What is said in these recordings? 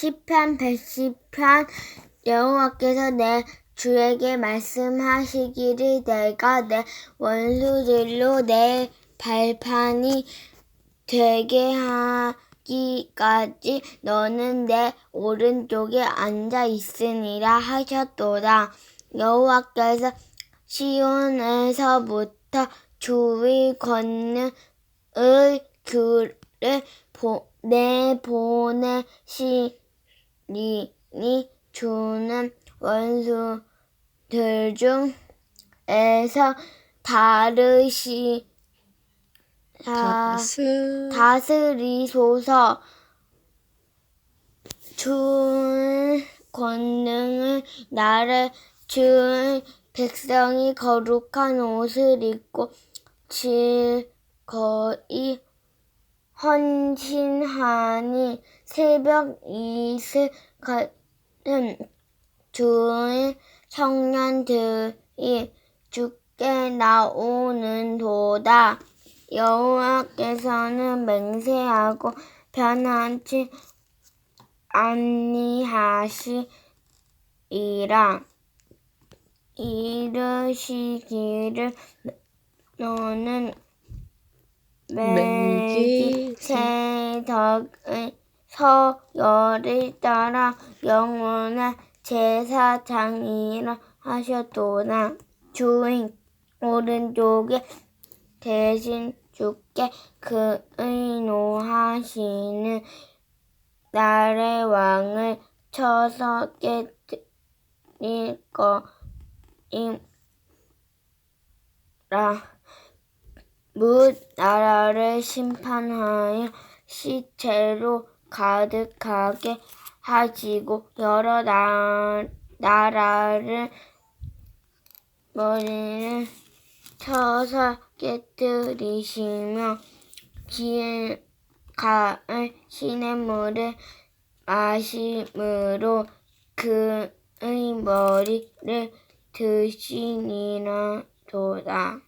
시편 110편 여호와께서 내 주에게 말씀하시기를 내가 내 원수들로 내 발판이 되게 하기까지 너는 내 오른쪽에 앉아 있으니라 하셨도다. 여호와께서 시온에서부터 주의 권능을 그를 보, 내보내시 리니 주는 원수들 중에서 다르시 다, 다스 다스리소서. 주의 권능을 나를 주의 백성이 거룩한 옷을 입고 즐거이 헌신하니 새벽 이슬 같은 주의 청년들이 주께 나오는 도다. 여호와께서는 맹세하고 변하지 아니하시리라. 이르시기를 너는 매기 새덕의 서열을 따라 영원한 제사장이라 하셨도다. 주인 오른쪽에 대신 주께 그의 노하시는 나의 왕을 쳐서 깨뜨릴 거임라. 뭇 나라를 심판하여 시체로 가득하게 하시고 여러 나, 나라를 머리를 쳐서 깨뜨리시며 길가을 시냇 물을 마심으로 그의 머리를 드시니라 도다.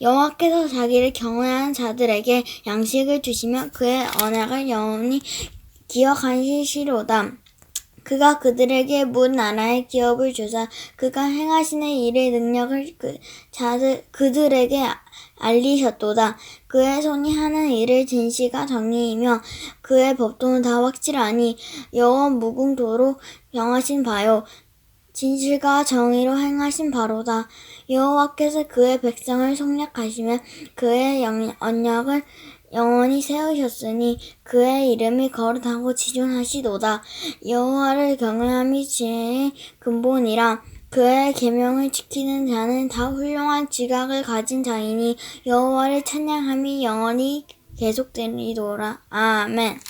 여호와께서 자기를 경외하는 자들에게 양식을 주시며 그의 언약을 영원히 기억하시리로다. 그가 그들에게 문 나라의 기업을 주사 그가 행하시는 일의 능력을 그 자들 그들에게 알리셨도다. 그의 손이 하는 일을 진실과 정의이며 그의 법도는 다 확실하니 영원 무궁토록 영하신 바요. 진실과 정의로 행하신 바로다. 여호와께서 그의 백성을 속량하시며 그의 영- 언약을 영원히 세우셨으니 그의 이름이 거룩하고 지존하시도다. 여호와를 경외함이 지혜의 근본이라. 그의 계명을 지키는 자는 다 훌륭한 지각을 가진 자이니 여호와를 찬양함이 영원히 계속되리도다. 아멘.